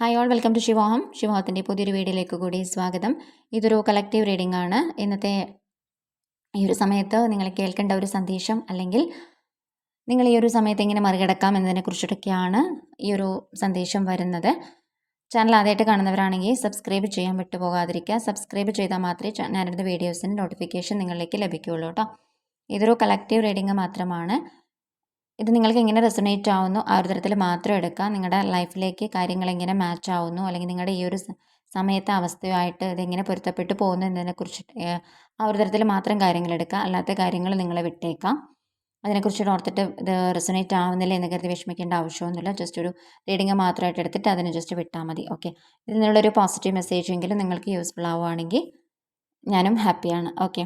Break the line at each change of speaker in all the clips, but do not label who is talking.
Hi all welcome to Shivoham ശിവോഹത്തിന്റെ പുതിയൊരു വീഡിയോയിലേക്ക് കൂടി സ്വാഗതം. ഇതൊരു കളക്റ്റീവ് റീഡിംഗ് ആണ്. ഇന്നത്തെ ഈ ഒരു സമയത്ത് നിങ്ങൾ കേൾക്കേണ്ട ഒരു സന്ദേശം അല്ലെങ്കിൽ നിങ്ങൾ ഈ ഒരു സമയത്ത് എങ്ങനെ മറികടക്കാം എന്നതിനെക്കുറിച്ചിട്ടൊക്കെയാണ് ഈ ഒരു സന്ദേശം വരുന്നത്. ചാനൽ ആദ്യമായിട്ട് കാണുന്നവരാണെങ്കിൽ സബ്സ്ക്രൈബ് ചെയ്യാൻ വിട്ടുപോകാതിരിക്കുക. സബ്സ്ക്രൈബ് ചെയ്താൽ മാത്രമേ ഞാനിടുന്ന വീഡിയോസിന്റെ നോട്ടിഫിക്കേഷൻ നിങ്ങളിലേക്ക് ലഭിക്കുകയുള്ളൂ കേട്ടോ. ഇതൊരു കളക്റ്റീവ് റീഡിംഗ് മാത്രമാണ്. ഇത് നിങ്ങൾക്ക് എങ്ങനെ റെസൊണേറ്റ് ആവുന്നു ആ ഒരു തരത്തിൽ മാത്രം എടുക്കുക നിങ്ങളുടെ ലൈഫിലേക്ക് കാര്യങ്ങൾ എങ്ങനെ മാച്ച് ആവുന്നു അല്ലെങ്കിൽ നിങ്ങളുടെ ഈ ഒരു സമയത്തെ അവസ്ഥയുമായിട്ട് ഇതെങ്ങനെ പൊരുത്തപ്പെട്ടു പോകുന്നു എന്നതിനെക്കുറിച്ച് ആ ഒരു തരത്തിൽ മാത്രം കാര്യങ്ങൾ എടുക്കുക അല്ലാത്ത കാര്യങ്ങൾ നിങ്ങളെ വിട്ടേക്കാം. അതിനെക്കുറിച്ച് ഓർത്തിട്ട് ഇത് റെസൊണേറ്റ് ആവുന്നില്ല എന്ന് കരുതി വിഷമിക്കേണ്ട ആവശ്യമൊന്നുമില്ല. ജസ്റ്റ് ഒരു റീഡിങ് മാത്രമായിട്ട് എടുത്തിട്ട് അതിനെ ജസ്റ്റ് വിട്ടാൽ മതി. ഓക്കെ ഇതിൽ നിന്നുള്ളൊരു പോസിറ്റീവ് മെസ്സേജ് എങ്കിലും നിങ്ങൾക്ക് യൂസ്ഫുൾ ആവുകയാണെങ്കിൽ ഞാനും ഹാപ്പിയാണ് ഓക്കെ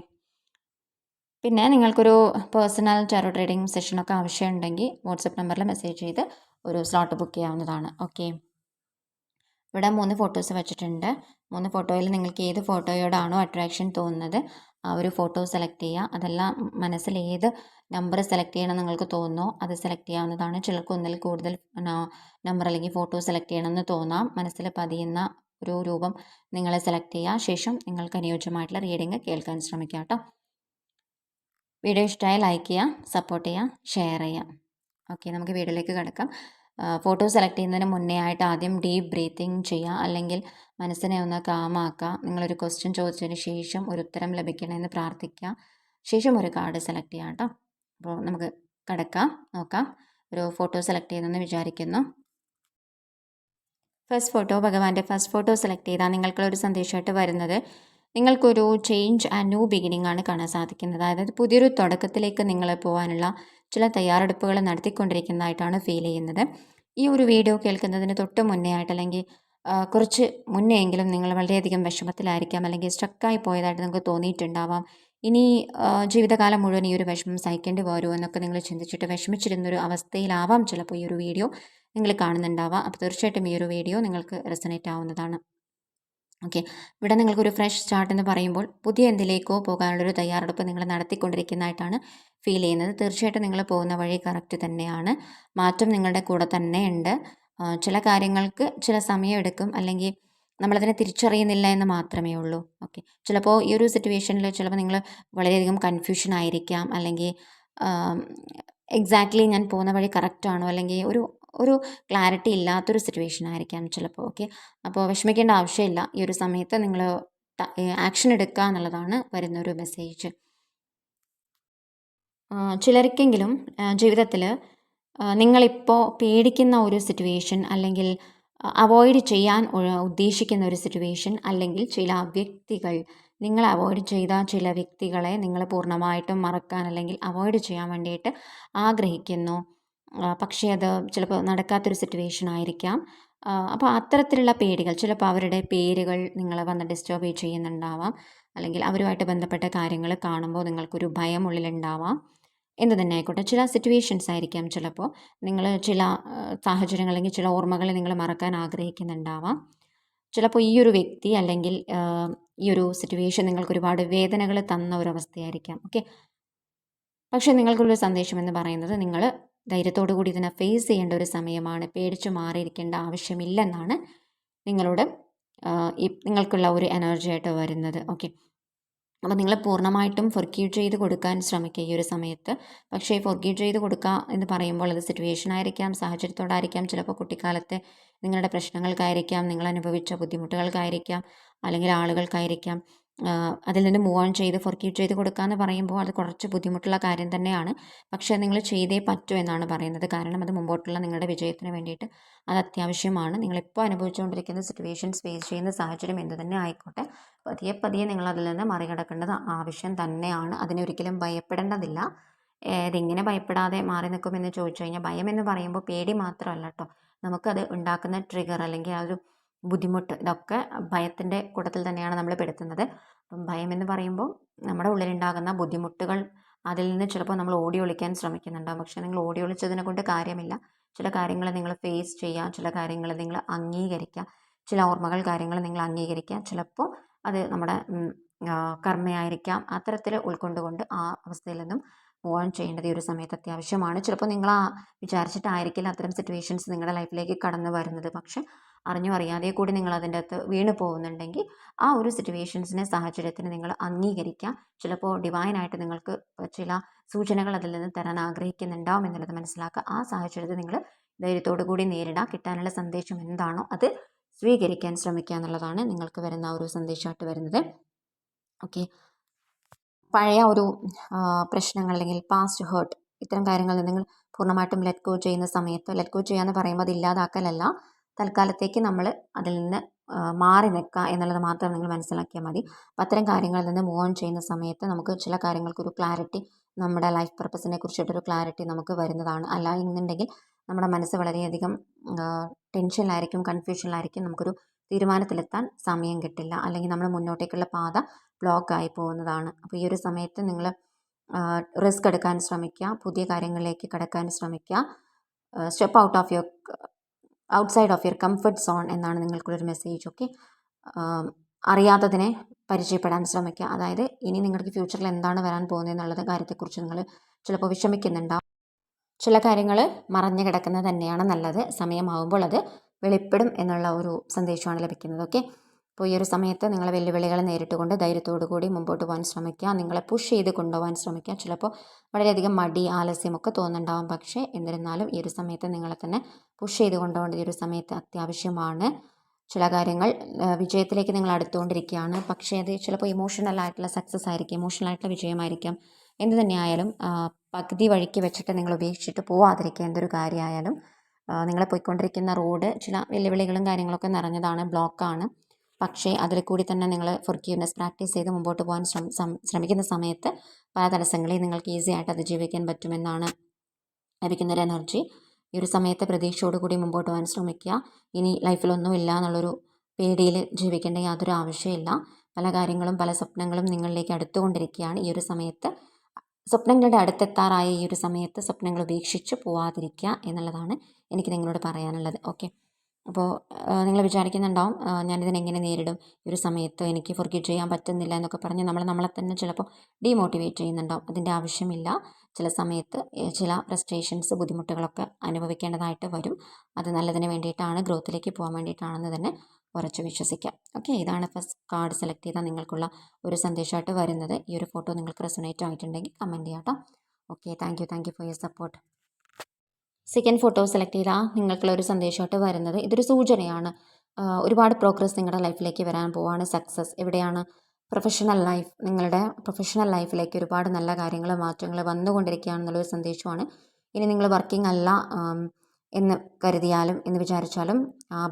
പിന്നെ നിങ്ങൾക്കൊരു പേഴ്സണൽ ടാരോ ട്രേഡിംഗ് സെഷനൊക്കെ ആവശ്യമുണ്ടെങ്കിൽ വാട്സപ്പ് നമ്പറിൽ മെസ്സേജ് ചെയ്ത് ഒരു സ്ലോട്ട് ബുക്ക് ചെയ്യാവുന്നതാണ്. ഓക്കെ ഇവിടെ മൂന്ന് ഫോട്ടോസ് വെച്ചിട്ടുണ്ട്. മൂന്ന് ഫോട്ടോയിൽ നിങ്ങൾക്ക് ഏത് ഫോട്ടോയോടാണോ അട്രാക്ഷൻ തോന്നുന്നത് ആ ഒരു ഫോട്ടോ സെലക്ട് ചെയ്യുക. അതെല്ലാം മനസ്സിൽ ഏത് നമ്പർ സെലക്ട് ചെയ്യണം നിങ്ങൾക്ക് തോന്നുന്നോ അത് സെലക്ട് ചെയ്യാവുന്നതാണ്. ചിലർക്ക് ഒന്നിൽ കൂടുതൽ നമ്പർ അല്ലെങ്കിൽ ഫോട്ടോ സെലക്ട് ചെയ്യണമെന്ന് തോന്നാം. മനസ്സിൽ പതിയുന്ന ഒരു രൂപം നിങ്ങളെ സെലക്ട് ചെയ്യുക. ശേഷം നിങ്ങൾക്ക് അനുയോജ്യമായിട്ടുള്ള റീഡിങ് കേൾക്കാൻ ശ്രമിക്കുക കേട്ടോ. വീഡിയോ ഇഷ്ടമായി ലൈക്ക് ചെയ്യുക സപ്പോർട്ട് ചെയ്യുക ഷെയർ ചെയ്യുക ഓക്കെ നമുക്ക് വീഡിയോയിലേക്ക് കിടക്കാം. ഫോട്ടോ സെലക്ട് ചെയ്യുന്നതിന് മുന്നേ ആയിട്ട് ആദ്യം ഡീപ്പ് ബ്രീത്തിങ് ചെയ്യുക അല്ലെങ്കിൽ മനസ്സിനെ ഒന്ന് കാമാക്കുക നിങ്ങളൊരു ക്വസ്റ്റ്യൻ ചോദിച്ചതിന് ശേഷം ഒരു ഉത്തരം ലഭിക്കണമെന്ന് പ്രാർത്ഥിക്കുക ശേഷം ഒരു കാർഡ് സെലക്ട് ചെയ്യാം കേട്ടോ അപ്പോൾ നമുക്ക് കിടക്കാം. നോക്കാം. ഒരു ഫോട്ടോ സെലക്ട് ചെയ്യുന്നെന്ന് വിചാരിക്കുന്നു. ഫസ്റ്റ് ഫോട്ടോ ഭഗവാന്റെ ഫസ്റ്റ് ഫോട്ടോ സെലക്ട് ചെയ്താൽ നിങ്ങൾക്കുള്ള ഒരു സന്ദേശമായിട്ട് വരുന്നത് നിങ്ങൾക്കൊരു ചേഞ്ച് ആൻഡ് ന്യൂ ബിഗിനിങ് ആണ് കാണാൻ സാധിക്കുന്നത്. അതായത് പുതിയൊരു തുടക്കത്തിലേക്ക് നിങ്ങൾ പോകാനുള്ള ചില തയ്യാറെടുപ്പുകൾ നടത്തിക്കൊണ്ടിരിക്കുന്നതായിട്ടാണ് ഫീൽ ചെയ്യുന്നത്. ഈ ഒരു വീഡിയോ കേൾക്കുന്നതിന് തൊട്ട് മുന്നേ ആയിട്ട് അല്ലെങ്കിൽ കുറച്ച് മുന്നേ എങ്കിലും നിങ്ങൾ വളരെയധികം വിഷമത്തിലായിരിക്കാം അല്ലെങ്കിൽ സ്ട്രക്കായി പോയതായിട്ട് നിങ്ങൾക്ക് തോന്നിയിട്ടുണ്ടാവാം. ഇനി ജീവിതകാലം മുഴുവൻ ഈ ഒരു വിഷമം സഹിക്കേണ്ടി വരുമോ എന്നൊക്കെ നിങ്ങൾ ചിന്തിച്ചിട്ട് വിഷമിച്ചിരുന്നൊരു അവസ്ഥയിലാവാം ചിലപ്പോൾ ഈ ഒരു വീഡിയോ നിങ്ങൾ കാണുന്നുണ്ടാവാം. അപ്പോൾ തീർച്ചയായിട്ടും ഈ ഒരു വീഡിയോ നിങ്ങൾക്ക് റെസനേറ്റ് ആവുന്നതാണ്. ഓക്കെ. ഇവിടെ നിങ്ങൾക്കൊരു ഫ്രഷ് സ്റ്റാർട്ട് എന്ന് പറയുമ്പോൾ പുതിയ എന്തിലേക്കോ പോകാനുള്ളൊരു തയ്യാറെടുപ്പ് നിങ്ങൾ നടത്തിക്കൊണ്ടിരിക്കുന്നതായിട്ടാണ് ഫീൽ ചെയ്യുന്നത്. തീർച്ചയായിട്ടും നിങ്ങൾ പോകുന്ന വഴി കറക്റ്റ് തന്നെയാണ്. മാറ്റം നിങ്ങളുടെ കൂടെ തന്നെ ഉണ്ട്. ചില കാര്യങ്ങൾക്ക് ചില സമയമെടുക്കും. അല്ലെങ്കിൽ നമ്മളതിനെ തിരിച്ചറിയുന്നില്ല എന്ന് മാത്രമേ ഉള്ളൂ. ഓക്കെ. ചിലപ്പോൾ ഈ ഒരു സിറ്റുവേഷനിൽ ചിലപ്പോൾ നിങ്ങൾ വളരെയധികം കൺഫ്യൂഷൻ ആയിരിക്കാം. അല്ലെങ്കിൽ എക്സാക്ട്ലി ഞാൻ പോകുന്ന വഴി കറക്റ്റാണോ? അല്ലെങ്കിൽ ഒരു ഒരു ക്ലാരിറ്റി ഇല്ലാത്തൊരു സിറ്റുവേഷൻ ആയിരിക്കാം ചിലപ്പോൾ ഓക്കെ അപ്പോൾ വിഷമിക്കേണ്ട ആവശ്യമില്ല. ഈ ഒരു സമയത്ത് നിങ്ങൾ ആക്ഷൻ എടുക്കുക എന്നുള്ളതാണ് വരുന്നൊരു മെസ്സേജ് ചിലർക്കെങ്കിലും ജീവിതത്തിൽ നിങ്ങളിപ്പോൾ പേടിക്കുന്ന ഒരു സിറ്റുവേഷൻ അല്ലെങ്കിൽ അവോയ്ഡ് ചെയ്യാൻ ഉദ്ദേശിക്കുന്ന ഒരു സിറ്റുവേഷൻ അല്ലെങ്കിൽ ചില വ്യക്തികൾ നിങ്ങൾ അവോയ്ഡ് ചെയ്ത ചില വ്യക്തികളെ നിങ്ങൾ പൂർണമായിട്ടും മറക്കാൻ അല്ലെങ്കിൽ അവോയ്ഡ് ചെയ്യാൻ വേണ്ടിയിട്ട് ആഗ്രഹിക്കുന്നു. പക്ഷേ അത് ചിലപ്പോൾ നടക്കാത്തൊരു സിറ്റുവേഷൻ ആയിരിക്കാം. അപ്പോൾ അത്തരത്തിലുള്ള പേടികൾ ചിലപ്പോൾ അവരുടെ പേരുകൾ നിങ്ങളെ വന്ന് ഡിസ്റ്റർബ് ചെയ്യുന്നുണ്ടാവാം. അല്ലെങ്കിൽ അവരുമായിട്ട് ബന്ധപ്പെട്ട കാര്യങ്ങൾ കാണുമ്പോൾ നിങ്ങൾക്കൊരു ഭയം ഉള്ളിലുണ്ടാവാം. എന്ത് തന്നെ ആയിക്കോട്ടെ ചില സിറ്റുവേഷൻസ് ആയിരിക്കാം ചിലപ്പോൾ നിങ്ങൾ ചില സാഹചര്യങ്ങൾ അല്ലെങ്കിൽ ചില ഓർമ്മകൾ നിങ്ങൾ മറക്കാൻ ആഗ്രഹിക്കുന്നുണ്ടാവാം. ചിലപ്പോൾ ഈ ഒരു വ്യക്തി അല്ലെങ്കിൽ ഈ ഒരു സിറ്റുവേഷൻ നിങ്ങൾക്ക് ഒരുപാട് വേദനകൾ തന്ന ഒരു അവസ്ഥയായിരിക്കാം. ഓക്കെ പക്ഷേ നിങ്ങൾക്കുള്ളൊരു സന്ദേശം എന്ന് പറയുന്നത് നിങ്ങൾ ധൈര്യത്തോടു കൂടി ഇതിനെ ഫേസ് ചെയ്യേണ്ട ഒരു സമയമാണ്. പേടിച്ചു മാറിയിരിക്കേണ്ട ആവശ്യമില്ലെന്നാണ് നിങ്ങളോട് നിങ്ങൾക്കുള്ള ഒരു എനർജി ആയിട്ട് വരുന്നത്. ഓക്കെ അപ്പോൾ നിങ്ങൾ പൂർണമായിട്ടും ഫൊർഗീവ് ചെയ്ത് കൊടുക്കാൻ ശ്രമിക്കുക ഈ ഒരു സമയത്ത്. പക്ഷേ ഫൊർഗീവ് ചെയ്ത് കൊടുക്കുക എന്ന് പറയുമ്പോൾ അത് സിറ്റുവേഷൻ ആയിരിക്കാം സാഹചര്യത്തോടായിരിക്കാം ചിലപ്പോൾ കുട്ടിക്കാലത്തെ നിങ്ങളുടെ പ്രശ്നങ്ങൾക്കായിരിക്കാം നിങ്ങൾ അനുഭവിച്ച ബുദ്ധിമുട്ടുകൾക്കായിരിക്കാം അല്ലെങ്കിൽ ആളുകൾക്കായിരിക്കാം. അതിൽ നിന്ന് മൂവ് ഓൺ ചെയ്ത് ഫൊർഗീവ് ചെയ്ത് കൊടുക്കുക എന്ന് പറയുമ്പോൾ അത് കുറച്ച് ബുദ്ധിമുട്ടുള്ള കാര്യം തന്നെയാണ്. പക്ഷേ നിങ്ങൾ ചെയ്തേ പറ്റൂ എന്നാണ് പറയുന്നത്. കാരണം അത് മുമ്പോട്ടുള്ള നിങ്ങളുടെ വിജയത്തിന് വേണ്ടിയിട്ട് അത് അത്യാവശ്യമാണ്. നിങ്ങളിപ്പോൾ അനുഭവിച്ചുകൊണ്ടിരിക്കുന്ന സിറ്റുവേഷൻസ് ഫേസ് ചെയ്യുന്ന സാഹചര്യം എന്ത് തന്നെ ആയിക്കോട്ടെ. പതിയെ പതിയെ നിങ്ങൾ അതിൽ നിന്ന് മറികടക്കേണ്ടത് ആവശ്യം തന്നെയാണ്. അതിനൊരിക്കലും ഭയപ്പെടേണ്ടതില്ല. ഇതെങ്ങനെ ഭയപ്പെടാതെ മാറി നിൽക്കുമെന്ന് ചോദിച്ചു കഴിഞ്ഞാൽ ഭയം എന്ന് പറയുമ്പോൾ പേടി മാത്രമല്ല കേട്ടോ. നമുക്കത് ഉണ്ടാക്കുന്ന ട്രിഗർ അല്ലെങ്കിൽ ആ ഒരു ബുദ്ധിമുട്ട് ഇതൊക്കെ ഭയത്തിന്റെ കൂട്ടത്തിൽ തന്നെയാണ് നമ്മൾ പെടുത്തുന്നത്. അപ്പം ഭയം എന്ന് പറയുമ്പോൾ നമ്മുടെ ഉള്ളിലുണ്ടാകുന്ന ബുദ്ധിമുട്ടുകൾ അതിൽ നിന്ന് ചിലപ്പോൾ നമ്മൾ ഓടി ഒളിക്കാൻ ശ്രമിക്കുന്നുണ്ടാകും പക്ഷേ നിങ്ങൾ ഓടി ഒളിച്ചതിനെ കൊണ്ട് കാര്യമില്ല. ചില കാര്യങ്ങൾ നിങ്ങൾ ഫേസ് ചെയ്യുക ചില കാര്യങ്ങൾ നിങ്ങൾ അംഗീകരിക്കുക ചില ഓർമ്മകൾ കാര്യങ്ങൾ നിങ്ങൾ അംഗീകരിക്കുക. ചിലപ്പോൾ അത് നമ്മുടെ കർമ്മയായിരിക്കാം. അത്തരത്തിൽ ഉൾക്കൊണ്ടുകൊണ്ട് ആ അവസ്ഥയിൽ നിന്നും മൂവ് ഓൺ ചെയ്യേണ്ടത് ഈ ഒരു സമയത്ത് അത്യാവശ്യമാണ്. ചിലപ്പോൾ നിങ്ങൾ വിചാരിച്ചിട്ടായിരിക്കില്ല അത്തരം സിറ്റുവേഷൻസ് നിങ്ങളുടെ ലൈഫിലേക്ക് കടന്നു വരുന്നത്. പക്ഷെ അറിഞ്ഞോ അറിയാതെ കൂടി നിങ്ങൾ അതിന്റെ അകത്ത് വീണ് പോകുന്നുണ്ടെങ്കിൽ ആ ഒരു സിറ്റുവേഷൻസിനെ സാഹചര്യത്തിന് നിങ്ങൾ അംഗീകരിക്കുക ചിലപ്പോൾ ഡിവൈനായിട്ട് നിങ്ങൾക്ക് ചില സൂചനകൾ അതിൽ നിന്ന് തരാൻ ആഗ്രഹിക്കുന്നുണ്ടാവും എന്നുള്ളത് മനസ്സിലാക്കുക. ആ സാഹചര്യത്തെ നിങ്ങൾ ധൈര്യത്തോടു കൂടി നേരിടുക കിട്ടാനുള്ള സന്ദേശം എന്താണോ അത് സ്വീകരിക്കാൻ ശ്രമിക്കുക എന്നുള്ളതാണ് നിങ്ങൾക്ക് വരുന്ന ഒരു സന്ദേശമായിട്ട് വരുന്നത്. ഓക്കെ പഴയ ഒരു പ്രശ്നങ്ങൾ അല്ലെങ്കിൽ പാസ്റ്റ് ഹേർട്ട് ഇത്തരം കാര്യങ്ങളിൽ നിങ്ങൾ പൂർണമായിട്ടും ലെറ്റ് ഗോ ചെയ്യുന്ന സമയത്ത് ലെറ്റ് ഗോ ചെയ്യാന്ന് പറയുമ്പോൾ അത് ഇല്ലാതാക്കലല്ല. തൽക്കാലത്തേക്ക് നമ്മൾ അതിൽ നിന്ന് മാറി നിൽക്കുക എന്നുള്ളത് മാത്രം നിങ്ങൾ മനസ്സിലാക്കിയാൽ മതി. അപ്പം അത്തരം കാര്യങ്ങളിൽ നിന്ന് മൂവ് ഓൺ ചെയ്യുന്ന സമയത്ത് നമുക്ക് ചില കാര്യങ്ങൾക്കൊരു ക്ലാരിറ്റി നമ്മുടെ ലൈഫ് പർപ്പസിനെ കുറിച്ചിട്ടൊരു ക്ലാരിറ്റി നമുക്ക് വരുന്നതാണ്. അല്ല എന്നുണ്ടെങ്കിൽ നമ്മുടെ മനസ്സ് വളരെയധികം ടെൻഷനിലായിരിക്കും കൺഫ്യൂഷനിലായിരിക്കും നമുക്കൊരു തീരുമാനത്തിലെത്താൻ സമയം കിട്ടില്ല. അല്ലെങ്കിൽ നമ്മൾ മുന്നോട്ടേക്കുള്ള പാത ബ്ലോക്ക് ആയി പോകുന്നതാണ്. അപ്പോൾ ഈ ഒരു സമയത്ത് നിങ്ങൾ റിസ്ക് എടുക്കാൻ ശ്രമിക്കുക. പുതിയ കാര്യങ്ങളിലേക്ക് കടക്കാൻ ശ്രമിക്കുക. Step out of your outside of your comfort zone എന്നാണ് നിങ്ങൾക്കുള്ളൊരു മെസ്സേജ് ഓക്കെ അറിയാത്തതിനെ പരിചയപ്പെടാൻ ശ്രമിക്കുക. അതായത് ഇനി നിങ്ങൾക്ക് ഫ്യൂച്ചറിൽ എന്താണ് വരാൻ പോകുന്നത് എന്നുള്ളത് കാര്യത്തെക്കുറിച്ച് നിങ്ങൾ ചിലപ്പോൾ വിഷമിക്കുന്നുണ്ടാവും. ചില കാര്യങ്ങൾ മറഞ്ഞു കിടക്കുന്നത് തന്നെയാണ് നല്ലത്. സമയമാവുമ്പോൾ അത് വെളിപ്പെടും എന്നുള്ള ഒരു സന്ദേശമാണ് ലഭിക്കുന്നത്. ഓക്കെ? അപ്പോൾ ഈ ഒരു സമയത്ത് നിങ്ങൾ വെല്ലുവിളികളെ നേരിട്ടുകൊണ്ട് ധൈര്യത്തോടു കൂടി മുമ്പോട്ട് പോകാൻ ശ്രമിക്കുക. നിങ്ങളെ പുഷ് ചെയ്ത് കൊണ്ടുപോകാൻ ശ്രമിക്കുക. ചിലപ്പോൾ വളരെയധികം മടി ആലസ്യമൊക്കെ തോന്നുന്നുണ്ടാവും. പക്ഷേ എന്നിരുന്നാലും ഈ ഒരു സമയത്ത് നിങ്ങളെ തന്നെ പുഷ് ചെയ്ത് കൊണ്ടുപോകേണ്ട ഈ ഒരു സമയത്ത് അത്യാവശ്യമാണ്. ചില കാര്യങ്ങൾ വിജയത്തിലേക്ക് നിങ്ങൾ അടുത്തുകൊണ്ടിരിക്കുകയാണ്. പക്ഷേ അത് ചിലപ്പോൾ ഇമോഷണൽ ആയിട്ടുള്ള സക്സസ് ആയിരിക്കും ഇമോഷണൽ ആയിട്ടുള്ള വിജയമായിരിക്കാം. എന്ത് തന്നെയായാലും പകുതി വഴിക്ക് വെച്ചിട്ട് നിങ്ങൾ ഉപേക്ഷിച്ചിട്ട് പോവാതിരിക്കുക. എന്തൊരു കാര്യമായാലും നിങ്ങൾ പോയിക്കൊണ്ടിരിക്കുന്ന റോഡ് ചില വെല്ലുവിളികളും കാര്യങ്ങളൊക്കെ നിറഞ്ഞതാണ് ബ്ലോക്കാണ്. പക്ഷേ അതിൽ കൂടി തന്നെ നിങ്ങൾ ഫൊർഗീവ്നെസ് പ്രാക്ടീസ് ചെയ്ത് മുമ്പോട്ട് പോകാൻ ശ്രമിക്കുന്ന സമയത്ത് പല തടസ്സങ്ങളെയും നിങ്ങൾക്ക് ഈസി ആയിട്ട് അതിജീവിക്കാൻ പറ്റുമെന്നാണ് ലഭിക്കുന്നൊരു എനർജി ഈ ഒരു സമയത്ത് പ്രതീക്ഷയോടുകൂടി മുമ്പോട്ട് പോകാൻ ശ്രമിക്കുക. ഇനി ലൈഫിലൊന്നും ഇല്ല എന്നുള്ളൊരു പേടിയിൽ ജീവിക്കേണ്ട യാതൊരു ആവശ്യമില്ല പല കാര്യങ്ങളും പല സ്വപ്നങ്ങളും നിങ്ങളിലേക്ക് അടുത്തുകൊണ്ടിരിക്കുകയാണ് ഈ ഒരു സമയത്ത്. സ്വപ്നങ്ങളുടെ അടുത്തെത്താറായ ഈ ഒരു സമയത്ത് സ്വപ്നങ്ങൾ ഉപേക്ഷിച്ച് പോവാതിരിക്കുക എന്നുള്ളതാണ് എനിക്ക് നിങ്ങളോട് പറയാനുള്ളത്. ഓക്കെ. അപ്പോൾ നിങ്ങൾ വിചാരിക്കുന്നുണ്ടാവും ഞാനിതിനെങ്ങനെ നേരിടും? ഈ ഒരു സമയത്ത് എനിക്ക് ഫൊർഗീവ് ചെയ്യാൻ പറ്റുന്നില്ല എന്നൊക്കെ പറഞ്ഞ് നമ്മൾ നമ്മളെ തന്നെ ചിലപ്പോൾ ഡീമോട്ടിവേറ്റ് ചെയ്യുന്നുണ്ടാവും. അതിന്റെ ആവശ്യമില്ല. ചില സമയത്ത് ചില ഫ്രസ്ട്രേഷൻസ് ബുദ്ധിമുട്ടുകളൊക്കെ അനുഭവിക്കേണ്ടതായിട്ട് വരും. അത് നല്ലതിന് വേണ്ടിയിട്ടാണ് ഗ്രോത്തിലേക്ക് പോകാൻ വേണ്ടിയിട്ടാണെന്ന് തന്നെ ഉറച്ചു വിശ്വസിക്കാം. ഓക്കെ ഇതാണ് ഫസ്റ്റ് കാർഡ് സെലക്ട് ചെയ്താൽ നിങ്ങൾക്കുള്ള ഒരു സന്ദേശമായിട്ട് വരുന്നത്. ഈ ഒരു ഫോട്ടോ നിങ്ങൾക്ക് റെസൊണേറ്റ് ആയിട്ടുണ്ടെങ്കിൽ കമന്റ് ചെയ്യാം കേട്ടോ okay thank you thank you for your support. Second photo select ചെയ്താൽ നിങ്ങൾക്കുള്ള ഒരു സന്ദേശമായിട്ട് വരുന്നത് ഇതൊരു സൂചനയാണ്. ഒരുപാട് പ്രോഗ്രസ് നിങ്ങളുടെ ലൈഫിലേക്ക് വരാൻ പോവാണ്. സക്സസ് എവിടെയാണ്? പ്രൊഫഷണൽ ലൈഫ് നിങ്ങളുടെ പ്രൊഫഷണൽ ലൈഫിലേക്ക് ഒരുപാട് നല്ല കാര്യങ്ങൾ മാറ്റങ്ങൾ വന്നുകൊണ്ടിരിക്കുകയാണെന്നുള്ളൊരു സന്ദേശമാണ്. ഇനി നിങ്ങൾ വർക്കിംഗ് അല്ല എന്ന് കരുതിയാലും എന്ന് വിചാരിച്ചാലും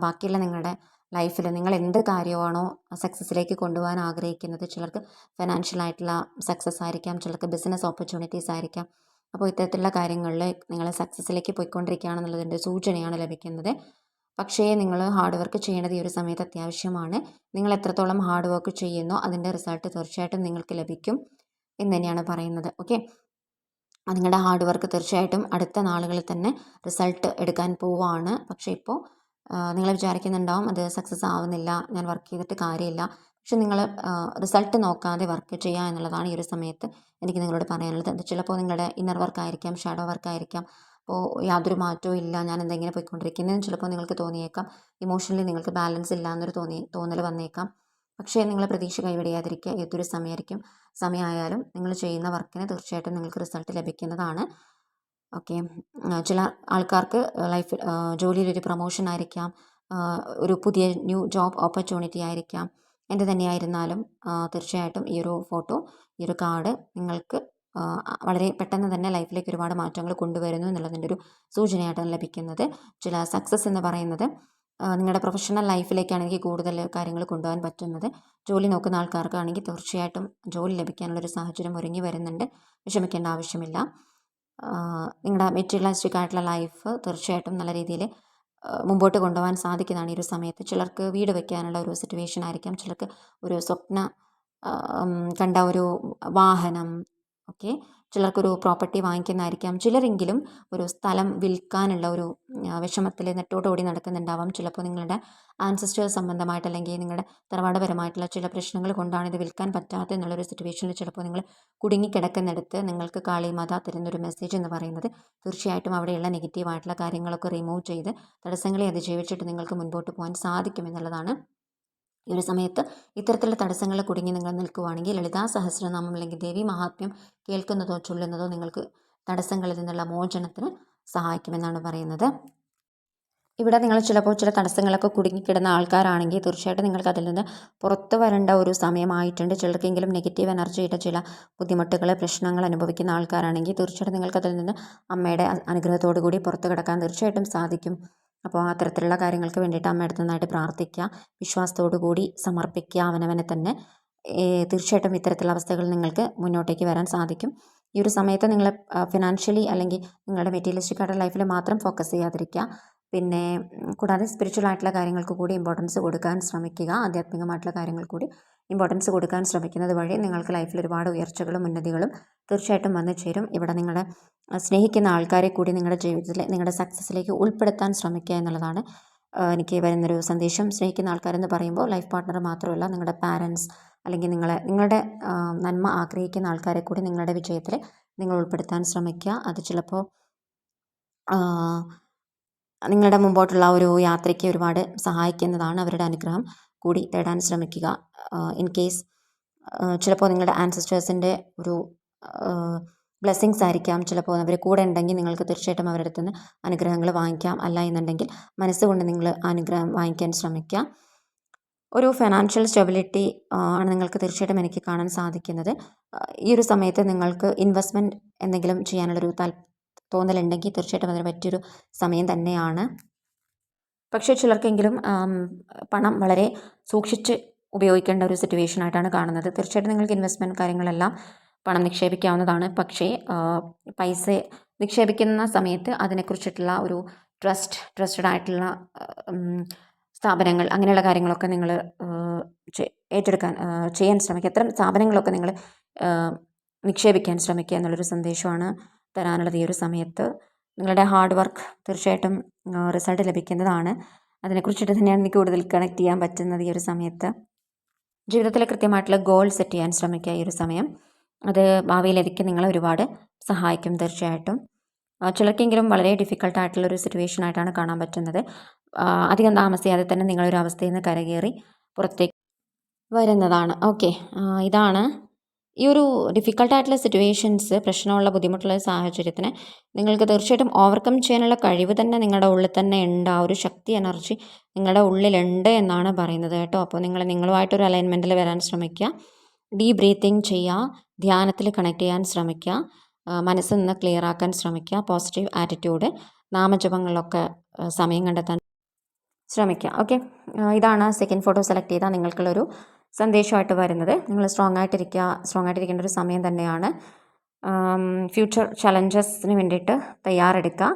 ബാക്കിയുള്ള നിങ്ങളുടെ ലൈഫിൽ നിങ്ങൾ എന്ത് കാര്യമാണോ സക്സസ്സിലേക്ക് കൊണ്ടുപോകാൻ ആഗ്രഹിക്കുന്നത് ചിലർക്ക് ഫിനാൻഷ്യൽ ആയിട്ടുള്ള സക്സസ് ആയിരിക്കാം ചിലർക്ക് ബിസിനസ് ഓപ്പർച്യൂണിറ്റീസ് ആയിരിക്കാം. അപ്പോൾ ഇത്തരത്തിലുള്ള കാര്യങ്ങളിൽ നിങ്ങൾ സക്സസ്സിലേക്ക് പോയിക്കൊണ്ടിരിക്കുകയാണെന്നുള്ളതിന്റെ സൂചനയാണ് ലഭിക്കുന്നത്. പക്ഷേ നിങ്ങൾ ഹാർഡ് വർക്ക് ചെയ്യേണ്ടത് ഈ ഒരു സമയത്ത് അത്യാവശ്യമാണ്. നിങ്ങൾ എത്രത്തോളം ഹാർഡ് വർക്ക് ചെയ്യുന്നോ അതിന്റെ റിസൾട്ട് തീർച്ചയായിട്ടും നിങ്ങൾക്ക് ലഭിക്കും എന്ന് തന്നെയാണ് പറയുന്നത്. ഓക്കെ നിങ്ങളുടെ ഹാർഡ് വർക്ക് തീർച്ചയായിട്ടും അടുത്ത നാളുകളിൽ തന്നെ റിസൾട്ട് എടുക്കാൻ പോവുകയാണ് പക്ഷേ ഇപ്പോൾ നിങ്ങൾ വിചാരിക്കുന്നുണ്ടാവും അത് സക്സസ് ആവുന്നില്ല ഞാൻ വർക്ക് ചെയ്തിട്ട് കാര്യമില്ല. പക്ഷെ നിങ്ങൾ റിസൾട്ട് നോക്കാതെ വർക്ക് ചെയ്യുക എന്നുള്ളതാണ് ഈ ഒരു സമയത്ത് എനിക്ക് നിങ്ങളോട് പറയാനുള്ളത്. അത് ചിലപ്പോൾ നിങ്ങളുടെ ഇന്നർ വർക്ക് ആയിരിക്കാം ഷാഡോ വർക്ക് ആയിരിക്കാം. അപ്പോൾ യാതൊരു മാറ്റവും ഇല്ല ഞാൻ എന്തെങ്കിലും പോയിക്കൊണ്ടിരിക്കുന്നതെന്ന് ചിലപ്പോൾ നിങ്ങൾക്ക് തോന്നിയേക്കാം. ഇമോഷണലി നിങ്ങൾക്ക് ബാലൻസ് ഇല്ല എന്നൊരു തോന്നി തോന്നൽ വന്നേക്കാം. പക്ഷേ നിങ്ങൾ പ്രതീക്ഷ കൈവിടിയാതിരിക്കുക ഏതൊരു സമയമായിരിക്കും സമയമായാലും നിങ്ങൾ ചെയ്യുന്ന വർക്കിന് തീർച്ചയായിട്ടും നിങ്ങൾക്ക് റിസൾട്ട് ലഭിക്കുന്നതാണ്. ഓക്കെ. ചില ആൾക്കാർക്ക് ലൈഫിൽ ജോലിയിലൊരു പ്രൊമോഷൻ ആയിരിക്കാം ഒരു പുതിയ ന്യൂ ജോബ് ഓപ്പർച്യൂണിറ്റി ആയിരിക്കാം എന്ത് തന്നെയായിരുന്നാലും തീർച്ചയായിട്ടും ഈ ഒരു ഫോട്ടോ ഈ ഒരു കാർഡ് നിങ്ങൾക്ക് വളരെ പെട്ടെന്ന് തന്നെ ലൈഫിലേക്ക് ഒരുപാട് മാറ്റങ്ങൾ കൊണ്ടുവരുന്നു എന്നുള്ളതിന്റെ ഒരു സൂചനയായിട്ടാണ് ലഭിക്കുന്നത്. ചില സക്സസ് എന്ന് പറയുന്നത് നിങ്ങളുടെ പ്രൊഫഷണൽ ലൈഫിലേക്കാണെങ്കിൽ കൂടുതൽ കാര്യങ്ങൾ കൊണ്ടുപോകാൻ പറ്റുന്നത്. ജോലി നോക്കുന്ന ആൾക്കാർക്കാണെങ്കിൽ തീർച്ചയായിട്ടും ജോലി ലഭിക്കാനുള്ളൊരു സാഹചര്യം ഒരുങ്ങി വരുന്നുണ്ട്. വിഷമിക്കേണ്ട ആവശ്യമില്ല. നിങ്ങളുടെ മെറ്റീരിയലിസ്റ്റിക് ആയിട്ടുള്ള ലൈഫ് തീർച്ചയായിട്ടും നല്ല രീതിയിൽ മുമ്പോട്ട് കൊണ്ടുപോകാൻ സാധിക്കുന്നതാണ് ഈ ഒരു സമയത്ത്. ചിലർക്ക് വീട് വയ്ക്കാനുള്ള ഒരു സിറ്റുവേഷൻ ആയിരിക്കാം. ചിലർക്ക് ഒരു സ്വപ്ന കണ്ട ഒരു വാഹനം ഓക്കെ. ചിലർക്കൊരു പ്രോപ്പർട്ടി വാങ്ങിക്കുന്നതായിരിക്കാം. ചിലരെങ്കിലും ഒരു സ്ഥലം വിൽക്കാനുള്ള ഒരു വിഷമത്തിൽ നെട്ടോടോടി നടക്കുന്നുണ്ടാവാം. ചിലപ്പോൾ നിങ്ങളുടെ ആൻസസ്റ്റേഴ്സ് സംബന്ധമായിട്ട് അല്ലെങ്കിൽ നിങ്ങളുടെ തറവാടപരമായിട്ടുള്ള ചില പ്രശ്നങ്ങൾ കൊണ്ടാണ് ഇത് വിൽക്കാൻ പറ്റാത്ത എന്നുള്ളൊരു സിറ്റുവേഷനിൽ ചിലപ്പോൾ നിങ്ങൾ കുടുങ്ങിക്കിടക്കുന്നിടത്ത് നിങ്ങൾക്ക് കാളിമാത തരുന്നൊരു മെസ്സേജ് എന്ന് പറയുന്നത് തീർച്ചയായിട്ടും അവിടെയുള്ള നെഗറ്റീവായിട്ടുള്ള കാര്യങ്ങളൊക്കെ റിമൂവ് ചെയ്ത് തടസ്സങ്ങളെ അതിജീവിച്ചിട്ട് നിങ്ങൾക്ക് മുൻപോട്ട് പോകാൻ സാധിക്കും എന്നുള്ളതാണ് ഈ ഒരു സമയത്ത് ഇത്തരത്തിലുള്ള തടസ്സങ്ങളിൽ കുടുങ്ങി നിങ്ങൾ നിൽക്കുവാണെങ്കിൽ ലളിതാ സഹസ്രനാമം അല്ലെങ്കിൽ ദേവി മഹാത്മ്യം കേൾക്കുന്നതോ ചൊല്ലുന്നതോ നിങ്ങൾക്ക് തടസ്സങ്ങളിൽ നിന്നുള്ള മോചനത്തിന് സഹായിക്കുമെന്നാണ് പറയുന്നത്. ഇവിടെ നിങ്ങൾ ചിലപ്പോൾ ചില തടസ്സങ്ങളൊക്കെ കുടുങ്ങിക്കിടുന്ന ആൾക്കാരാണെങ്കിൽ തീർച്ചയായിട്ടും നിങ്ങൾക്ക് അതിൽ നിന്ന് പുറത്തു വരേണ്ട ഒരു സമയമായിട്ടുണ്ട്. ചിലർക്കെങ്കിലും നെഗറ്റീവ് എനർജിയുടെ ചില ബുദ്ധിമുട്ടുകൾ പ്രശ്നങ്ങൾ അനുഭവിക്കുന്ന ആൾക്കാരാണെങ്കിൽ തീർച്ചയായിട്ടും നിങ്ങൾക്ക് അതിൽ നിന്ന് അമ്മയുടെ അനുഗ്രഹത്തോടു കൂടി പുറത്തു കിടക്കാൻ തീർച്ചയായിട്ടും സാധിക്കും. അപ്പോൾ അത്തരത്തിലുള്ള കാര്യങ്ങൾക്ക് വേണ്ടിയിട്ട് അമ്മ അടുത്ത് നന്നായിട്ട് പ്രാർത്ഥിക്കുക. വിശ്വാസത്തോടു കൂടി സമർപ്പിക്കുക അവനവനെ തന്നെ. തീർച്ചയായിട്ടും ഇത്തരത്തിലുള്ള അവസ്ഥകൾ നിങ്ങൾക്ക് മുന്നോട്ടേക്ക് വരാൻ സാധിക്കും. ഈ ഒരു സമയത്ത് നിങ്ങൾ ഫിനാൻഷ്യലി അല്ലെങ്കിൽ നിങ്ങളുടെ മെറ്റീരിയലിസ്റ്റിക് ആയിട്ടുള്ള ലൈഫിൽ മാത്രം ഫോക്കസ് ചെയ്യാതിരിക്കുക. പിന്നെ കൂടാതെ സ്പിരിച്വൽ ആയിട്ടുള്ള കാര്യങ്ങൾക്ക് കൂടി ഇമ്പോർട്ടൻസ് കൊടുക്കാൻ ശ്രമിക്കുക. ആധ്യാത്മികമായിട്ടുള്ള കാര്യങ്ങൾ കൂടി ഇമ്പോർട്ടൻസ് കൊടുക്കാൻ ശ്രമിക്കുന്നത് വഴി നിങ്ങൾക്ക് ലൈഫിൽ ഒരുപാട് ഉയർച്ചകളും ഉന്നതികളും തീർച്ചയായിട്ടും വന്നു ചേരും. ഇവിടെ നിങ്ങളുടെ സ്നേഹിക്കുന്ന ആൾക്കാരെ കൂടി നിങ്ങളുടെ ജീവിതത്തിൽ നിങ്ങളുടെ സക്സസ്സിലേക്ക് ഉൾപ്പെടുത്താൻ ശ്രമിക്കുക എന്നുള്ളതാണ് എനിക്ക് വരുന്നൊരു സന്ദേശം. സ്നേഹിക്കുന്ന ആൾക്കാരെന്ന് പറയുമ്പോൾ ലൈഫ് പാർട്ട്ണർ മാത്രമല്ല നിങ്ങളുടെ പാരൻസ് അല്ലെങ്കിൽ നിങ്ങളെ നിങ്ങളുടെ നന്മ ആഗ്രഹിക്കുന്ന ആൾക്കാരെ കൂടി നിങ്ങളുടെ വിജയത്തിൽ നിങ്ങൾ ഉൾപ്പെടുത്താൻ ശ്രമിക്കുക. അത് ചിലപ്പോൾ നിങ്ങളുടെ മുമ്പോട്ടുള്ള ഒരു യാത്രയ്ക്ക് ഒരുപാട് സഹായിക്കുന്നതാണ് അവരുടെ അനുഗ്രഹം. കൂടി തേടാൻ ശ്രമിക്കുക. ഇൻ കേസ് ചിലപ്പോൾ നിങ്ങളുടെ ആൻസിസ്റ്റേഴ്സിന്റെ ഒരു ബ്ലെസ്സിങ്സ് ആയിരിക്കാം. ചിലപ്പോൾ അവർ കൂടെ ഉണ്ടെങ്കിൽ നിങ്ങൾക്ക് തീർച്ചയായിട്ടും അവരുടെ അടുത്ത് നിന്ന് അനുഗ്രഹങ്ങൾ വാങ്ങിക്കാം. അല്ല എന്നുണ്ടെങ്കിൽ മനസ്സുകൊണ്ട് നിങ്ങൾ അനുഗ്രഹം വാങ്ങിക്കാൻ ശ്രമിക്കുക. ഒരു ഫിനാൻഷ്യൽ സ്റ്റെബിലിറ്റി ആണ് നിങ്ങൾക്ക് തീർച്ചയായിട്ടും എനിക്ക് കാണാൻ സാധിക്കുന്നത്. ഈ ഒരു സമയത്ത് നിങ്ങൾക്ക് ഇൻവെസ്റ്റ്മെന്റ് എന്തെങ്കിലും ചെയ്യാനുള്ളൊരു താൽ തോന്നലുണ്ടെങ്കിൽ തീർച്ചയായിട്ടും അതിന് പറ്റിയൊരു സമയം തന്നെയാണ്. പക്ഷേ ചിലർക്കെങ്കിലും പണം വളരെ സൂക്ഷിച്ച് ഉപയോഗിക്കേണ്ട ഒരു സിറ്റുവേഷൻ ആയിട്ടാണ് കാണുന്നത്. തീർച്ചയായിട്ടും നിങ്ങൾക്ക് ഇൻവെസ്റ്റ്മെന്റ് കാര്യങ്ങളെല്ലാം പണം നിക്ഷേപിക്കാവുന്നതാണ്. പക്ഷേ പൈസ നിക്ഷേപിക്കുന്ന സമയത്ത് അതിനെക്കുറിച്ചിട്ടുള്ള ഒരു ട്രസ്റ്റ് ട്രസ്റ്റഡ് ആയിട്ടുള്ള സ്ഥാപനങ്ങൾ അങ്ങനെയുള്ള കാര്യങ്ങളൊക്കെ നിങ്ങൾ ഏറ്റെടുക്കാൻ ചെയ്യാൻ ശ്രമിക്കുക. അത്തരം സ്ഥാപനങ്ങളൊക്കെ നിങ്ങൾ നിക്ഷേപിക്കാൻ ശ്രമിക്കുക എന്നുള്ളൊരു സന്ദേശമാണ് തരാനുള്ളത് ഈ ഒരു സമയത്ത്. നിങ്ങളുടെ ഹാർഡ് വർക്ക് തീർച്ചയായിട്ടും റിസൾട്ട് ലഭിക്കുന്നതാണ്. അതിനെക്കുറിച്ചിട്ട് തന്നെയാണ് എനിക്ക് കൂടുതൽ കണക്ട് ചെയ്യാൻ പറ്റുന്നത് ഈ ഒരു സമയത്ത്. ജീവിതത്തിൽ കൃത്യമായിട്ടുള്ള ഗോൾ സെറ്റ് ചെയ്യാൻ ശ്രമിക്കുക ഈ ഒരു സമയം. അത് ഭാവിയിലേക്ക് നിങ്ങളെ ഒരുപാട് സഹായിക്കും തീർച്ചയായിട്ടും. ചിലർക്കെങ്കിലും വളരെ ഡിഫിക്കൽട്ടായിട്ടുള്ളൊരു സിറ്റുവേഷൻ ആയിട്ടാണ് കാണാൻ പറ്റുന്നത്. അധികം താമസിയാതെ തന്നെ നിങ്ങളൊരു അവസ്ഥയിൽ നിന്ന് കരകയറി പുറത്തേക്ക് വരുന്നതാണ്. ഓക്കെ ഇതാണ് ഈ ഒരു ഡിഫിക്കൽട്ടായിട്ടുള്ള സിറ്റുവേഷൻസ് പ്രശ്നമുള്ള ബുദ്ധിമുട്ടുള്ള സാഹചര്യത്തിന് നിങ്ങൾക്ക് തീർച്ചയായിട്ടും ഓവർകം ചെയ്യാനുള്ള കഴിവ് തന്നെ നിങ്ങളുടെ ഉള്ളിൽ തന്നെ ഉണ്ട്. ആ ഒരു ശക്തി എനർജി നിങ്ങളുടെ ഉള്ളിലുണ്ട് എന്നാണ് പറയുന്നത് കേട്ടോ. അപ്പോൾ നിങ്ങൾ നിങ്ങളുമായിട്ടൊരു അലൈൻമെന്റിൽ വരാൻ ശ്രമിക്കുക. ഡീപ് ബ്രീത്തിങ് ചെയ്യുക. ധ്യാനത്തിൽ കണക്ട് ചെയ്യാൻ ശ്രമിക്കുക. മനസ്സിൽ നിന്ന് ക്ലിയർ ആക്കാൻ ശ്രമിക്കുക. പോസിറ്റീവ് ആറ്റിറ്റ്യൂഡ് നാമജപങ്ങളിലൊക്കെ സമയം കണ്ടെത്താൻ ശ്രമിക്കുക. ഓക്കെ ഇതാണ് സെക്കൻഡ് ഫോട്ടോ സെലക്ട് ചെയ്താൽ നിങ്ങൾക്കുള്ളൊരു സന്ദേശമായിട്ട് വരുന്നത്. നിങ്ങൾ സ്ട്രോങ് ആയിട്ടിരിക്കുക സ്ട്രോങ് ആയിട്ടിരിക്കേണ്ട ഒരു സമയം തന്നെയാണ്. ഫ്യൂച്ചർ ചലഞ്ചസിന് വേണ്ടിയിട്ട് തയ്യാറെടുക്കുക.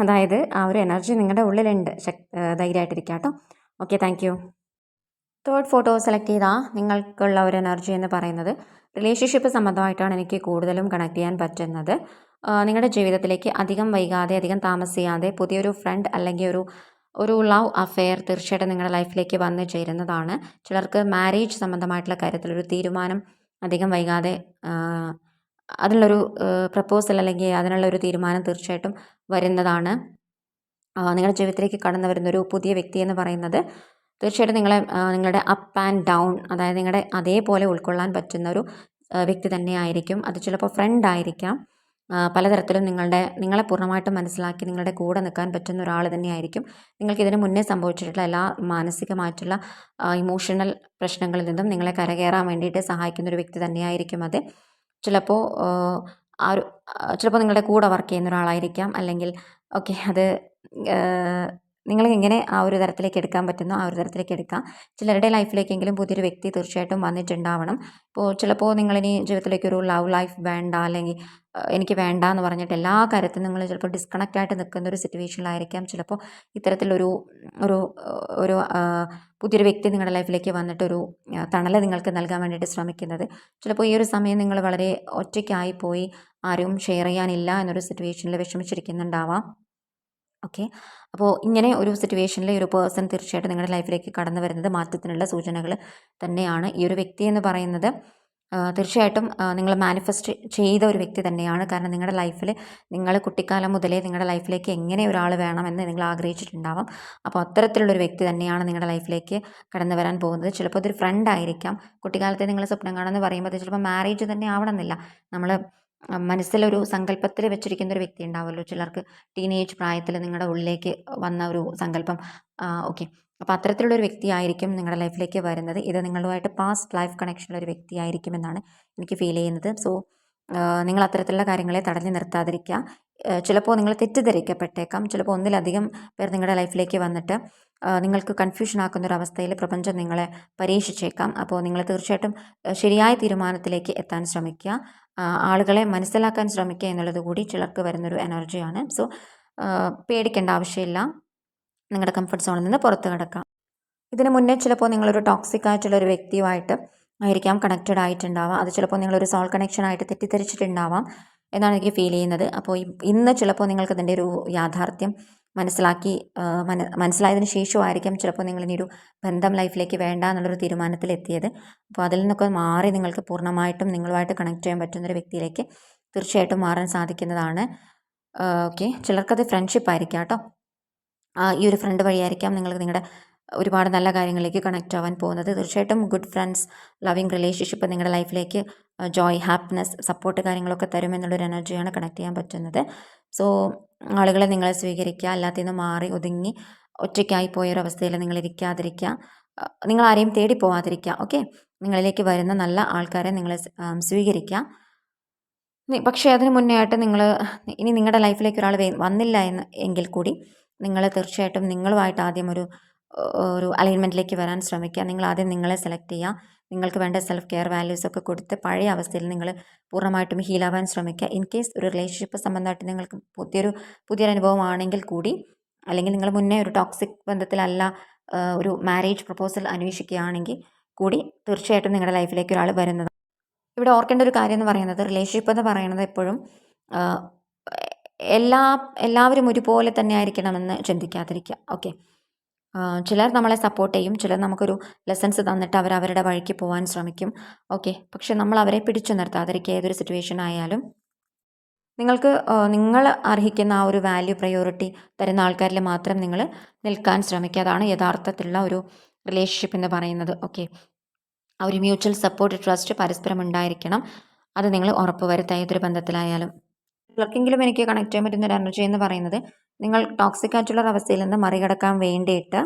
അതായത് ആ ഒരു എനർജി നിങ്ങളുടെ ഉള്ളിലുണ്ട്. ശക് ധൈര്യമായിട്ടിരിക്കുക കേട്ടോ. Okay thank you. Third photo select ചെയ്താൽ നിങ്ങൾക്കുള്ള ഒരു എനർജി എന്ന് പറയുന്നത് റിലേഷൻഷിപ്പ് സംബന്ധമായിട്ടാണ് എനിക്ക് കൂടുതലും കണക്ട് ചെയ്യാൻ പറ്റുന്നത്. നിങ്ങളുടെ ജീവിതത്തിലേക്ക് അധികം വൈകാതെ അധികം താമസിയാതെ പുതിയൊരു ഫ്രണ്ട് അല്ലെങ്കിൽ ഒരു ഒരു ലവ് അഫെയർ തീർച്ചയായിട്ടും നിങ്ങളുടെ ലൈഫിലേക്ക് വന്നു ചേരുന്നതാണ്. ചിലർക്ക് മാരേജ് സംബന്ധമായിട്ടുള്ള കാര്യത്തിലൊരു തീരുമാനം അധികം വൈകാതെ അതിനുള്ളൊരു പ്രപ്പോസൽ അല്ലെങ്കിൽ അതിനുള്ള ഒരു തീരുമാനം തീർച്ചയായിട്ടും വരുന്നതാണ്. നിങ്ങളുടെ ജീവിതത്തിലേക്ക് കടന്നു വരുന്ന ഒരു പുതിയ വ്യക്തി എന്ന് പറയുന്നത് തീർച്ചയായിട്ടും നിങ്ങളെ നിങ്ങളുടെ അപ്പ് ആൻഡ് ഡൗൺ അതായത് നിങ്ങളുടെ അതേപോലെ ഉൾക്കൊള്ളാൻ പറ്റുന്ന ഒരു വ്യക്തി തന്നെ ആയിരിക്കും അത് ചിലപ്പോൾ ഫ്രണ്ട് ആയിരിക്കാം. പലതരത്തിലും നിങ്ങളുടെ നിങ്ങളെ പൂർണമായിട്ടും മനസ്സിലാക്കി നിങ്ങളുടെ കൂടെ നിൽക്കാൻ പറ്റുന്ന ഒരാൾ തന്നെയായിരിക്കും. നിങ്ങൾക്ക് ഇതിന് മുന്നേ സംഭവിച്ചിട്ടുള്ള എല്ലാ മാനസികമായിട്ടുള്ള ഇമോഷണൽ പ്രശ്നങ്ങളിൽ നിന്നും നിങ്ങളെ കരകയറാൻ വേണ്ടിയിട്ട് സഹായിക്കുന്ന ഒരു വ്യക്തി തന്നെയായിരിക്കും അത്. ചിലപ്പോൾ ആ ഒരു ചിലപ്പോൾ നിങ്ങളുടെ കൂടെ വർക്ക് ചെയ്യുന്ന ഒരാളായിരിക്കാം. അല്ലെങ്കിൽ ഓക്കെ അത് നിങ്ങൾ എങ്ങനെ ആ ഒരു തരത്തിലേക്ക് എടുക്കാൻ പറ്റുന്നോ ആ ഒരു തരത്തിലേക്ക് എടുക്കാം. ചിലരുടെ ലൈഫിലേക്കെങ്കിലും പുതിയൊരു വ്യക്തി തീർച്ചയായിട്ടും വന്നിട്ടുണ്ടാവണം. ഇപ്പോൾ ചിലപ്പോൾ നിങ്ങളിനി ജീവിതത്തിലേക്ക് ഒരു ലവ് ലൈഫ് വേണ്ട അല്ലെങ്കിൽ എനിക്ക് വേണ്ട എന്ന് പറഞ്ഞിട്ട് എല്ലാ കാര്യത്തിലും നിങ്ങൾ ചിലപ്പോൾ ഡിസ്കണക്റ്റ് ആയിട്ട് നിൽക്കുന്ന ഒരു സിറ്റുവേഷനിലായിരിക്കാം ചിലപ്പോൾ ഇത്തരത്തിലൊരു ഒരു ഒരു പുതിയൊരു വ്യക്തി നിങ്ങളുടെ ലൈഫിലേക്ക് വന്നിട്ടൊരു തണൽ നിങ്ങൾക്ക് നൽകാൻ വേണ്ടിയിട്ട് ശ്രമിക്കുന്നത്. ചിലപ്പോൾ ഈ ഒരു സമയം നിങ്ങൾ വളരെ ഒറ്റയ്ക്കായി പോയി ആരും ഷെയർ ചെയ്യാനില്ല എന്നൊരു സിറ്റുവേഷനിൽ വിഷമിച്ചിരിക്കുന്നുണ്ടാവാം. ഓക്കെ അപ്പോൾ ഇങ്ങനെ ഒരു സിറ്റുവേഷനിൽ ഒരു പേഴ്സൺ തീർച്ചയായിട്ടും നിങ്ങളുടെ ലൈഫിലേക്ക് കടന്നു വരുന്നത് മാറ്റത്തിനുള്ള സൂചനകൾ തന്നെയാണ്. ഈ ഒരു വ്യക്തി എന്ന് പറയുന്നത് തീർച്ചയായിട്ടും നിങ്ങൾ മാനിഫെസ്റ്റ് ചെയ്ത ഒരു വ്യക്തി തന്നെയാണ്. കാരണം നിങ്ങളുടെ ലൈഫിൽ നിങ്ങൾ കുട്ടിക്കാലം മുതലേ നിങ്ങളുടെ ലൈഫിലേക്ക് എങ്ങനെ ഒരാൾ വേണമെന്ന് നിങ്ങൾ ആഗ്രഹിച്ചിട്ടുണ്ടാവാം. അപ്പോൾ അത്തരത്തിലുള്ളൊരു വ്യക്തി തന്നെയാണ് നിങ്ങളുടെ ലൈഫിലേക്ക് കടന്നു വരാൻ പോകുന്നത്. ചിലപ്പോൾ അതൊരു ഫ്രണ്ട് ആയിരിക്കാം. കുട്ടിക്കാലത്തെ നിങ്ങൾ സ്വപ്നം കാണുമെന്ന് പറയുമ്പോൾ ചിലപ്പോൾ മാരേജ് തന്നെ ആവണമെന്നില്ല. നമ്മൾ മനസ്സിലൊരു സങ്കല്പത്തിൽ വെച്ചിരിക്കുന്ന ഒരു വ്യക്തി ഉണ്ടാവുമല്ലോ ചിലർക്ക് ടീനേജ് പ്രായത്തിൽ നിങ്ങളുടെ ഉള്ളിലേക്ക് വന്ന ഒരു സങ്കല്പം. ഓക്കെ. അപ്പോൾ അത്തരത്തിലുള്ള ഒരു വ്യക്തിയായിരിക്കും നിങ്ങളുടെ ലൈഫിലേക്ക് വരുന്നത്. ഇത് നിങ്ങളുമായിട്ട് പാസ്റ്റ് ലൈഫ് കണക്ഷനുള്ള ഒരു വ്യക്തിയായിരിക്കും എന്നാണ് എനിക്ക് ഫീൽ ചെയ്യുന്നത്. സോ നിങ്ങൾ അത്തരത്തിലുള്ള കാര്യങ്ങളെ തടഞ്ഞു നിർത്താതിരിക്കുക. ചിലപ്പോൾ നിങ്ങൾ തെറ്റിദ്ധരിക്കപ്പെട്ടേക്കാം. ചിലപ്പോൾ ഒന്നിലധികം പേർ നിങ്ങളുടെ ലൈഫിലേക്ക് വന്നിട്ട് നിങ്ങൾക്ക് കൺഫ്യൂഷൻ ആക്കുന്ന ഒരു അവസ്ഥയിൽ പ്രപഞ്ചം നിങ്ങളെ പരീക്ഷിച്ചേക്കാം. അപ്പോൾ നിങ്ങൾ തീർച്ചയായിട്ടും ശരിയായ തീരുമാനത്തിലേക്ക് എത്താൻ ശ്രമിക്കുക. ആളുകളെ മനസ്സിലാക്കാൻ ശ്രമിക്കുക എന്നുള്ളത് കൂടി ചിലർക്ക് വരുന്നൊരു എനർജിയാണ് സോ പേടിക്കേണ്ട ആവശ്യമില്ല. നിങ്ങളുടെ കംഫർട്ട് സോണിൽ നിന്ന് പുറത്ത് കിടക്കാം ഇതിനു മുന്നേ ചിലപ്പോൾ നിങ്ങളൊരു ടോക്സിക് ആയിട്ടുള്ള ഒരു വ്യക്തിയുമായിട്ട് ആയിരിക്കാം കണക്റ്റഡ് ആയിട്ടുണ്ടാവാം. അത് ചിലപ്പോൾ നിങ്ങളൊരു സോൾ കണക്ഷൻ ആയിട്ട് തെറ്റിദ്ധരിച്ചിട്ടുണ്ടാവാം എന്നാണ് എനിക്ക് ഫീൽ ചെയ്യുന്നത്. അപ്പോൾ ഇന്ന് ചിലപ്പോൾ നിങ്ങൾക്ക് ഇതിന്റെ ഒരു യാഥാർത്ഥ്യം മനസ്സിലാക്കി മന മനസ്സിലായതിനു ശേഷമായിരിക്കും ചിലപ്പോൾ നിങ്ങളിനി ഒരു ബന്ധം ലൈഫിലേക്ക് വേണ്ട എന്നുള്ളൊരു തീരുമാനത്തിലെത്തിയത്. അപ്പോൾ അതിൽ നിന്നൊക്കെ മാറി നിങ്ങൾക്ക് പൂർണമായിട്ടും നിങ്ങളുമായിട്ട് കണക്ട് ചെയ്യാൻ പറ്റുന്നൊരു വ്യക്തിയിലേക്ക് തീർച്ചയായിട്ടും മാറാൻ സാധിക്കുന്നതാണ്. ഓക്കെ ചിലർക്കത് ഫ്രണ്ട്ഷിപ്പ് ആയിരിക്കാം കേട്ടോ. ഈ ഒരു ഫ്രണ്ട് വഴിയായിരിക്കാം നിങ്ങൾക്ക് നിങ്ങളുടെ ഒരുപാട് നല്ല കാര്യങ്ങളിലേക്ക് കണക്റ്റ് ആവാൻ പോകുന്നത്. തീർച്ചയായിട്ടും ഗുഡ് ഫ്രണ്ട്സ് ലവിങ് റിലേഷൻഷിപ്പ് നിങ്ങളുടെ ലൈഫിലേക്ക് ജോയ് ഹാപ്പിനെസ് സപ്പോർട്ട് കാര്യങ്ങളൊക്കെ തരും തരുമെന്നുള്ളൊരു എനർജിയാണ് കണക്ട് ചെയ്യാൻ പറ്റുന്നത്. സോ ആളുകളെ നിങ്ങളെ സ്വീകരിക്കുക. അല്ലാത്തിൽ നിന്ന് മാറി ഒതുങ്ങി ഒറ്റയ്ക്കായി പോയൊരവസ്ഥയിൽ നിങ്ങൾ ഇരിക്കാതിരിക്കുക. നിങ്ങൾ ആരെയും തേടി പോവാതിരിക്കുക. ഓക്കെ നിങ്ങളിലേക്ക് വരുന്ന നല്ല ആൾക്കാരെ നിങ്ങൾ സ്വീകരിക്കുക. പക്ഷേ അതിന് മുന്നേ ആയിട്ട് നിങ്ങൾ ഇനി നിങ്ങളുടെ ലൈഫിലേക്ക് ഒരാൾ വന്നില്ല എന്ന് എങ്കിൽ കൂടി നിങ്ങൾ തീർച്ചയായിട്ടും നിങ്ങളുമായിട്ട് ആദ്യം ഒരു ഒരു അലൈൻമെന്റിലേക്ക് വരാൻ ശ്രമിക്കുക. നിങ്ങൾ ആദ്യം നിങ്ങളെ സെലക്ട് ചെയ്യുക. നിങ്ങൾക്ക് വേണ്ട സെൽഫ് കെയർ വാല്യൂസ് ഒക്കെ കൊടുത്ത് പഴയ അവസ്ഥയിൽ നിങ്ങൾ പൂർണമായിട്ടും ഹീലാവാൻ ശ്രമിക്കുക. ഇൻ കേസ് ഒരു റിലേഷൻഷിപ്പ് സംബന്ധമായിട്ട് നിങ്ങൾക്ക് പുതിയൊരു പുതിയൊരു അനുഭവമാണെങ്കിൽ കൂടി അല്ലെങ്കിൽ നിങ്ങൾ മുന്നേ ഒരു ടോക്സിക് ബന്ധത്തിലല്ല ഒരു മാരേജ് പ്രപ്പോസൽ അന്വേഷിക്കുകയാണെങ്കിൽ കൂടി തീർച്ചയായിട്ടും നിങ്ങളുടെ ലൈഫിലേക്ക് ഒരാൾ വരുന്നത്. ഇവിടെ ഓർക്കേണ്ട ഒരു കാര്യം എന്ന് പറയുന്നത് റിലേഷൻഷിപ്പ് എന്ന് പറയുന്നത് എപ്പോഴും എല്ലാ എല്ലാവരും ഒരുപോലെ തന്നെ ആയിരിക്കണമെന്ന് ചിന്തിക്കാതിരിക്കുക. ഓക്കെ ചിലർ നമ്മളെ സപ്പോർട്ട് ചെയ്യും. ചിലർ നമുക്കൊരു ലെസൺസ് തന്നിട്ട് അവർ അവരുടെ വഴിക്ക് പോകാൻ ശ്രമിക്കും. ഓക്കെ പക്ഷെ നമ്മൾ അവരെ പിടിച്ചു നിർത്താതിരിക്കുക ഏതൊരു സിറ്റുവേഷൻ ആയാലും. നിങ്ങൾക്ക് നിങ്ങൾ അർഹിക്കുന്ന ആ ഒരു വാല്യൂ പ്രയോറിറ്റി തരുന്ന ആൾക്കാരിൽ മാത്രം നിങ്ങൾ നിൽക്കാൻ ശ്രമിക്കുക. അതാണ് യഥാർത്ഥത്തിലുള്ള ഒരു റിലേഷൻഷിപ്പ് എന്ന് പറയുന്നത്. ഓക്കെ ആ ഒരു മ്യൂച്വൽ സപ്പോർട്ട് ട്രസ്റ്റ് പരസ്പരം ഉണ്ടായിരിക്കണം. അത് നിങ്ങൾ ഉറപ്പ് വരുത്തുക ഏതൊരു ബന്ധത്തിലായാലും. ചിലർക്കെങ്കിലും എനിക്ക് കണക്ട് ചെയ്യാൻ പറ്റുന്ന ഒരു എനർജി എന്ന് പറയുന്നത് നിങ്ങൾ ടോക്സിക് ആയിട്ടുള്ള അവസ്ഥയിൽ നിന്ന് മറികടക്കാൻ വേണ്ടിയിട്ട്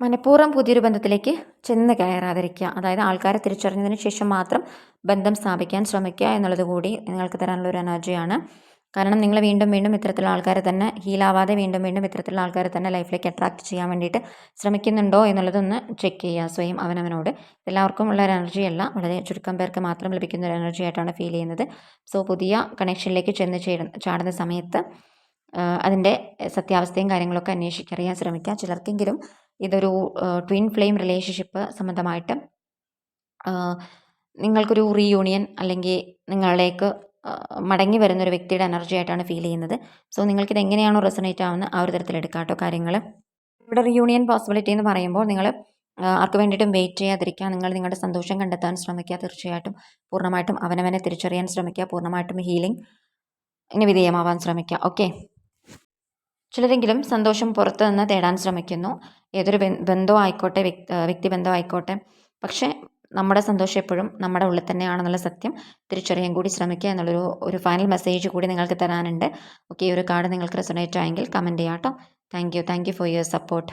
മനഃപൂർവം പുതിയൊരു ബന്ധത്തിലേക്ക് ചെന്ന് കയറാതിരിക്കുക. അതായത് ആൾക്കാരെ തിരിച്ചറിഞ്ഞതിന് ശേഷം മാത്രം ബന്ധം സ്ഥാപിക്കാൻ ശ്രമിക്കുക എന്നുള്ളത് കൂടി നിങ്ങൾക്ക് തരാനുള്ള ഒരു എനർജിയാണ് കാരണം നിങ്ങൾ വീണ്ടും വീണ്ടും ഇത്തരത്തിലുള്ള ആൾക്കാരെ തന്നെ ഹീലാവാതെ വീണ്ടും വീണ്ടും ഇത്തരത്തിലുള്ള ആൾക്കാരെ തന്നെ ലൈഫിലേക്ക് അട്രാക്ട് ചെയ്യാൻ വേണ്ടിയിട്ട് ശ്രമിക്കുന്നുണ്ടോ എന്നുള്ളതൊന്ന് ചെക്ക് ചെയ്യുക സ്വയം അവനവനോട്. എല്ലാവർക്കും ഉള്ള ഒരു എനർജി അല്ല. വളരെ ചുരുക്കം പേർക്ക് മാത്രം ലഭിക്കുന്ന ഒരു എനർജി ആയിട്ടാണ് ഫീൽ ചെയ്യുന്നത്. സോ പുതിയ കണക്ഷനിലേക്ക് ചെന്ന് ചാടുന്ന സമയത്ത് അതിന്റെ സത്യാവസ്ഥയും കാര്യങ്ങളൊക്കെ അന്വേഷിക്കറിയാൻ ശ്രമിക്കുക. ചിലർക്കെങ്കിലും ഇതൊരു ട്വിൻ ഫ്ലെയിം റിലേഷൻഷിപ്പ് സംബന്ധമായിട്ട് നിങ്ങൾക്കൊരു റീയൂണിയൻ അല്ലെങ്കിൽ നിങ്ങളിലേക്ക് മടങ്ങി വരുന്ന ഒരു വ്യക്തിയുടെ എനർജി ആയിട്ടാണ് ഫീൽ ചെയ്യുന്നത്. സോ നിങ്ങൾക്കിത് എങ്ങനെയാണോ റെസണേറ്റ് ആവുന്നത് ആ ഒരു തരത്തിൽ എടുക്കാം കേട്ടോ കാര്യങ്ങൾ ഇവിടെ റിയൂണിയൻ പോസിബിലിറ്റി എന്ന് പറയുമ്പോൾ നിങ്ങൾ ആർക്ക് വേണ്ടിയിട്ടും വെയിറ്റ് ചെയ്യാതിരിക്കുക നിങ്ങൾ നിങ്ങളുടെ സന്തോഷം കണ്ടെത്താൻ ശ്രമിക്കുക തീർച്ചയായിട്ടും. പൂർണമായിട്ടും അവനവനെ തിരിച്ചറിയാൻ ശ്രമിക്കുക പൂർണമായിട്ടും ഹീലിംഗ് ഇനി വിധേയമാവാൻ ശ്രമിക്കുക. ഓക്കെ ചിലരെങ്കിലും സന്തോഷം പുറത്തു നിന്ന് തേടാൻ ശ്രമിക്കുന്നു. ഏതൊരു ബന്ധം ബന്ധവും ആയിക്കോട്ടെ വ്യക്തി ബന്ധം ആയിക്കോട്ടെ. പക്ഷേ നമ്മുടെ സന്തോഷം എപ്പോഴും നമ്മുടെ ഉള്ളിൽ തന്നെയാണെന്നുള്ള സത്യം തിരിച്ചറിയാൻ കൂടി ശ്രമിക്കുക എന്നുള്ളൊരു ഒരു ഫൈനൽ മെസ്സേജ് കൂടി നിങ്ങൾക്ക് തരാനുണ്ട്. ഓക്കെ ഈ ഒരു കാർഡ് നിങ്ങൾക്ക് റെസൊണേറ്റ് ആയെങ്കിൽ കമന്റ് ചെയ്യാം കേട്ടോ thank you thank you for your support